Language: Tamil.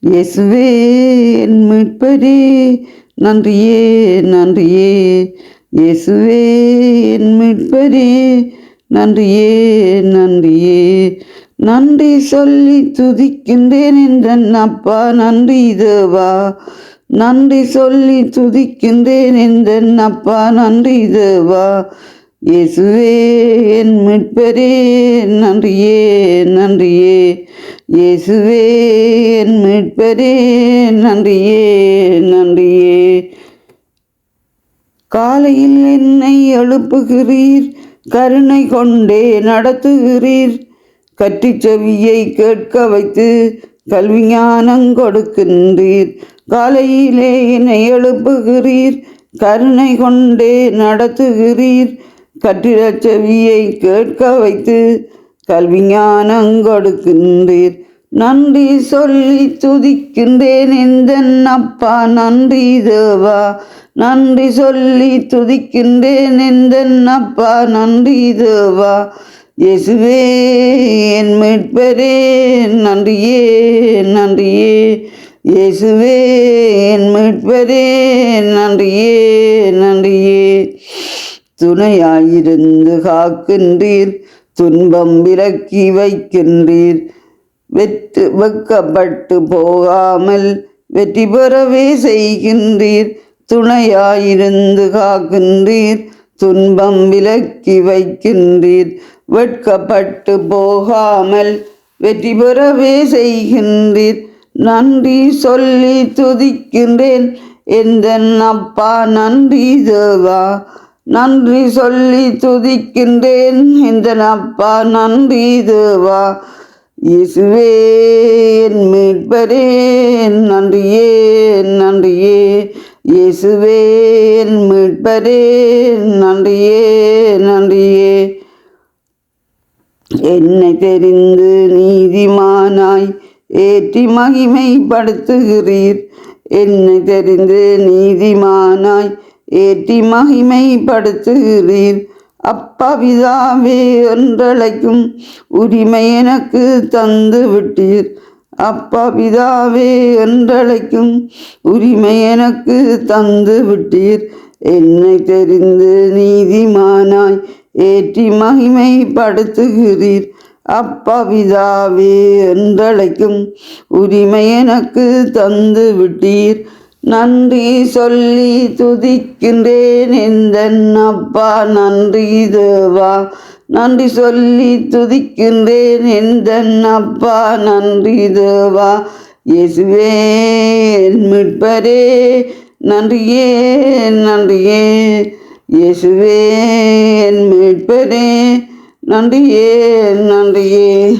இயேசுவே என் மீட்பரே நன்றியே நன்றியே. இயேசுவே என் மீட்பரே நன்றியே நன்றியே. நன்றி சொல்லி துதிக்கின்றேன் என்றன் அப்பா நன்றி தேவா. நன்றி சொல்லி துதிக்கின்றேன் என்றன் அப்பா நன்றி தேவா. இயேசுவே என் மீட்பரே நன்றியே நன்றியே. இயேசுவே என் மீட்பரே நன்றியே நன்றியே. காலையில் என்னை எழுப்புகிறீர் கருணை கொண்டே நடத்துகிறீர். கற்றி செவியை கேட்க வைத்து கல்வி ஞானம் கொடுக்கின்றீர். காலையிலே என்னை எழுப்புகிறீர் கருணை கொண்டே நடத்துகிறீர். கற்றிடச் செவியை கேட்க வைத்து கல்வி கொடுக்கின்றீர். நன்றி சொல்லி துதிக்கின்றேன் இந்த அப்பா நன்றி தேவா. நன்றி சொல்லி துதிக்கின்றேன் இந்த அப்பா நன்றி தேவா. இயேசுவே என் மீட்பரே நன்றியே நன்றியே. இயேசுவே என் மீட்பரே நன்றியே நன்றியே. துணையாயிருந்து காக்கின்றீர். துன்பம் விலக்கி வைக்கின்றீர். வெற்று வெக்கப்பட்டு போகாமல் வெற்றி பெறவே செய்கின்றீர். துணையாயிருந்து காக்கின்றீர். துன்பம் விலக்கி வைக்கின்றீர். வெட்கப்பட்டு போகாமல் வெற்றி பெறவே செய்கின்றீர். நன்றி சொல்லி துதிக்கின்றேன். எந்த அப்பா நன்றி தேவா. நன்றி சொல்லி துதிக்கின்றேன் இந்த அப்பா நன்றி தேவா இயேசுவே என் மீட்பரே நன்றியே நன்றியே. இயேசுவே என் மீட்பரே நன்றியே நன்றியே. என்னை தெரிந்து நீதிமானாய் ஏற்றி மகிமைப்படுத்துகிறீர். என்னை தெரிந்து நீதிமானாய் ஏற்றி மகிமைப்படுத்துகிறீர். அப்பவிதாவே என்றழைக்கும் உரிமை எனக்கு தந்து விட்டீர் அப்பவிதாவே என்றழைக்கும் உரிமை எனக்கு தந்து விட்டீர் என்னை தெரிந்து நீதிமானாய் ஏற்றி மகிமைப்படுத்துகிறீர். அப்பவிதாவே என்றழைக்கும் உரிமை எனக்கு தந்து விட்டீர் நன்றி சொல்லி துதிக்கின்றேன் எந்த அப்பா நன்றி தேவா. நன்றி சொல்லி துதிக்கின்றேன் எந்த அப்பா நன்றி தேவா. இயேசுவே மீட்பரே நன்றியே நன்றியே. இயேசுவே மீட்பரே நன்றியே நன்றியே.